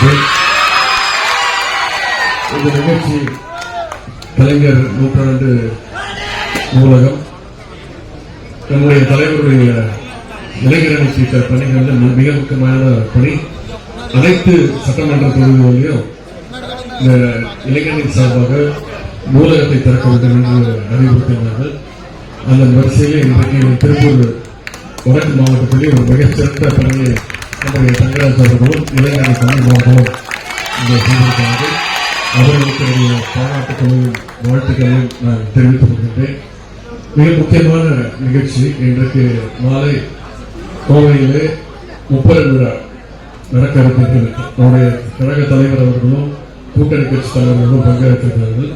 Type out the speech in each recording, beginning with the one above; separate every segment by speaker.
Speaker 1: கொள்கின்றேன் இந்த நிகழ்ச்சி கலைஞர் நூற்றாண்டு நூலகம். நம்முடைய தலைவருடைய இளைஞரணி ஸ்பீக்கர் மிக முக்கியமான பணி. அனைத்து சட்டமன்ற தொகுதிகளிலும் இந்த இளைஞரின் சார்பாக நூலகத்தை திறக்க வேண்டும் என்று அறிவுறுத்தினார்கள். அந்த வரிசையில் இன்றைக்கு திருப்பூர் வடக்கு மாவட்டத்திலே ஒரு மிகச்சிறந்த பணியை நம்முடைய தங்கராஜ் அவர்களும் இளைஞரணி தமிழ் மாவட்டமும் இங்கே செய்திருக்கிறார்கள் அவர்களுக்கு என்னுடைய பாராட்டுகளையும் வாழ்த்துக்களையும் நான் தெரிவித்துக் கொள்கின்றேன். மிக முக்கியமான நிகழ்ச்சி இன்றைக்கு மாலை கோவையிலே முப்பது விழா நடக்க இருக்கின்றது நம்முடைய கழக தலைவர் அவர்களும் கூட்டணி கட்சி தலைவர்களும் பங்கேற்கின்றார்கள்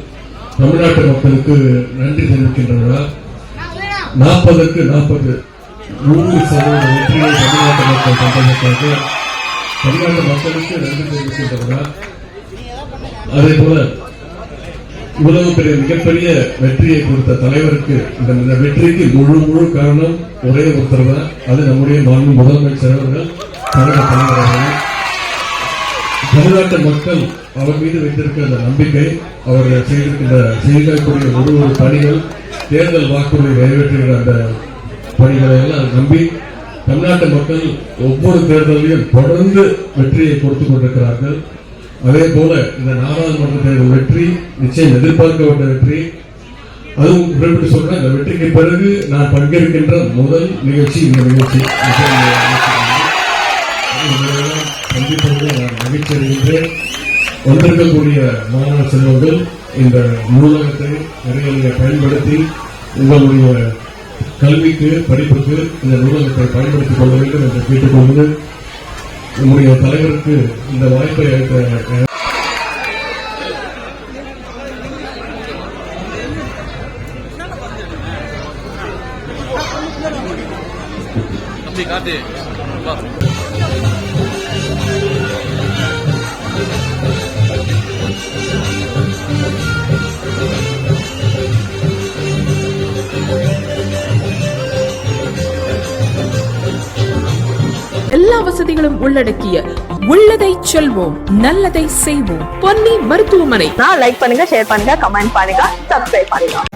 Speaker 1: தமிழ்நாட்டு மக்களுக்கு நன்றி தெரிவிக்கின்ற விழா நாற்பதுக்கு நாற்பது நூறு சதவீத வெற்றியை தமிழ்நாட்டு மக்கள் கண்டதற்காக தமிழ்நாட்டு மக்களுக்கு நன்றி தெரிவிக்கின்ற அதே போல இவ்வளவு பெரிய மிகப்பெரிய வெற்றியை கொடுத்த தலைவருக்கு இந்த வெற்றிக்கு முழு முழு காரணம் ஒரே ஒருத்தர் தான். அது நம்முடைய மாநில முதலமைச்சர் அவர்கள் கழக தலைவர்கள் தமிழ்நாட்டு மக்கள் அவர் மீது வைத்திருக்கிற அந்த நம்பிக்கை அவர்கள் செய்திருக்கின்ற செய்திருக்கக்கூடிய ஒரு ஒரு பணிகள் தேர்தல் வாக்குறுதி நிறைவேற்றுகிற அந்த பணிகளை எல்லாம் நம்பி தமிழ்நாட்டு மக்கள் ஒவ்வொரு தேர்தலையும் தொடர்ந்து வெற்றியை கொடுத்துக் கொண்டிருக்கிறார்கள். அதே போல இந்த நாடாளுமன்ற தேர்தல் வெற்றி நிச்சயம் எதிர்பார்க்கப்பட்ட வெற்றி. அதுவும் குறிப்பிட்டு சொல்றேன் இந்த வெற்றிக்கு பிறகு நான் பங்கேற்கின்ற முதல் நிகழ்ச்சி இந்த நிகழ்ச்சி. உங்களையெல்லாம் நான் மகிழ்ச்சி வந்திருக்கக்கூடிய மாணவ செல்வங்கள் இந்த நூலகத்தை நிறைய பயன்படுத்தி உங்களுடைய கல்விக்கு படிப்புக்கு இந்த நூலகத்தை பயன்படுத்திக் கொள்ள வேண்டும் என்று கேட்டுக்கொண்டு நம்முடைய தலைவருக்கு இந்த வாய்ப்பை அளித்த
Speaker 2: காட்டு.
Speaker 3: வசதிகளும் உள்ளடக்கிய உள்ளதை செல்வோம் நல்லதை செய்வோம். பொன்னி மருத்துவமனை.
Speaker 4: லைக் பண்ணுங்க ஷேர் பண்ணுங்க கமெண்ட் பண்ணுங்க சப்ஸ்கிரைப் பண்ணுங்க.